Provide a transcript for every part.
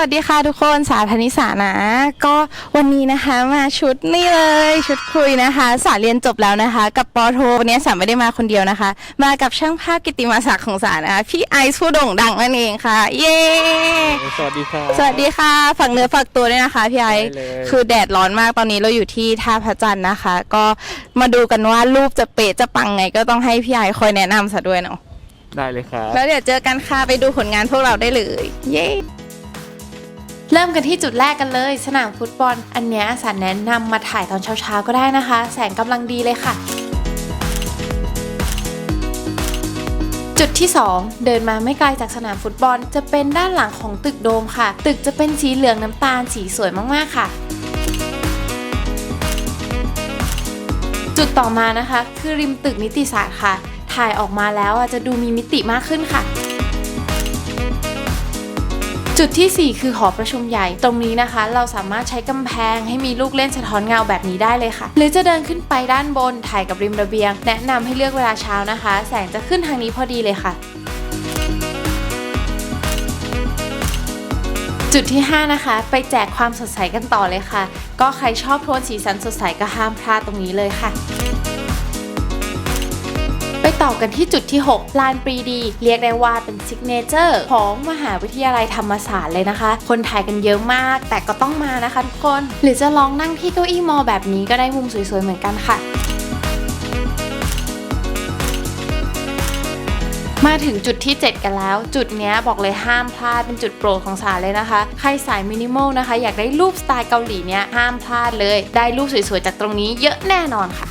วัสดีค่ะทุกคนสาธนิสานะ ก็วันนี้นะคะมาชุดนี่เลยชุดคุยนะคะ สาเรียนจบแล้วนะคะ กับปอโทวันนี้สาไม่ได้มาคนเดียวนะคะ มากับช่างภาพกิตติมาศักดิ์ของสานะคะพี่ไอซ์ผู้โด่งดังนั่นเองค่ะ เย้สวัสดีครับสวัสดีค่ะฝากเนื้อฝากตัวด้วยนะคะพี่ไอซ์ได้เลยคือแดดร้อนมากตอนนี้เราอยู่ที่ท่าพระจันทร์นะคะ ก็มาดูกันว่ารูปจะเป๊ะจะปังไง ก็ต้องให้พี่ไอซ์คอยแนะนำซะด้วยเนาะได้เลยครับแล้วเดี๋ยวเจอกันค่ะไปดูผลงานพวกเราได้เลย เย้ เริ่มกันที่จุดแรกกันเลย สนามฟุตบอล อันเนี้ยสันแนะนำมาถ่ายตอนเช้าๆก็ได้นะคะ แสงกำลังดีเลยค่ะ จุดที่ 2 เดินมาไม่ไกลจากสนามฟุตบอล จะเป็นด้านหลังของตึกโดมค่ะ ตึกจะเป็นสีเหลืองน้ำตาลสีสวยมากๆค่ะ จุดต่อมานะคะ คือริมตึกนิติศาสตร์ค่ะ ถ่ายออกมาแล้วจะดูมีมิติมากขึ้นค่ะ จุดทีสี่ 4 คือหอประชุมใหญ่ ตรงนี้นะคะ เราสามารถใช้กำแพงให้มีลูกเล่นสะท้อนเงาแบบนี้ได้เลยค่ะ หรือจะเดินขึ้นไปด้านบนถ่ายกับริมระเบียง แนะนำให้เลือกเวลาเช้านะคะ แสงจะขึ้นทางนี้พอดีเลยค่ะจุดที่ 5 นะคะ ไปแจกความสดใสกันต่อเลยค่ะ ก็ใครชอบโทนสีสันสดใสก็ห้ามพลาดตรงนี้เลยค่ะ ต่อกันที่จุดที่ 6 ลานปรีดี เรียกได้ว่าเป็นซิกเนเจอร์ของมหาวิทยาลัยธรรมศาสตร์เลยนะคะ คนถ่ายกันเยอะมาก แต่ก็ต้องมานะคะทุกคน หรือจะลองนั่งที่เก้าอี้มอแบบนี้ก็ได้มุมสวยๆเหมือนกันค่ะมาถึงจุดที่ 7 กันแล้ว จุดนี้บอกเลยห้ามพลาดเป็นจุดโปรดของสาเลยนะคะ ใครสายมินิมอลนะคะ อยากได้รูปสไตล์เกาหลีเนี้ยห้ามพลาดเลย ได้รูปสวยๆจากตรงนี้เยอะแน่นอนค่ะ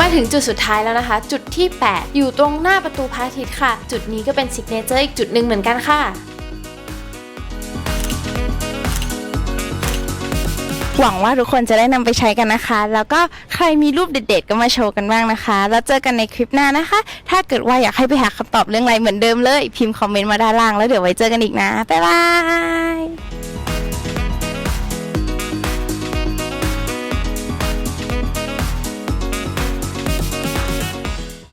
มาถึงจุดสุดท้ายแล้วนะคะ จุดที่ 8 อยู่ตรงหน้าประตูพระอาทิตย์ค่ะ จุดนี้ก็เป็นซิกเนเจอร์อีกจุดหนึ่งเหมือนกันค่ะหวังว่าทุกคนจะได้นำไปใช้กันนะคะ แล้วก็ใครมีรูปเด็ดๆ ก็มาโชว์กันบ้างนะคะ แล้วเจอกันในคลิปหน้านะคะ ถ้าเกิดว่าอยากให้ไปหาคำตอบเรื่องอะไรเหมือนเดิมเลย พิมพ์คอมเมนต์มาด้านล่างแล้วเดี๋ยวไว้เจอกันอีกนะ บ๊ายบาย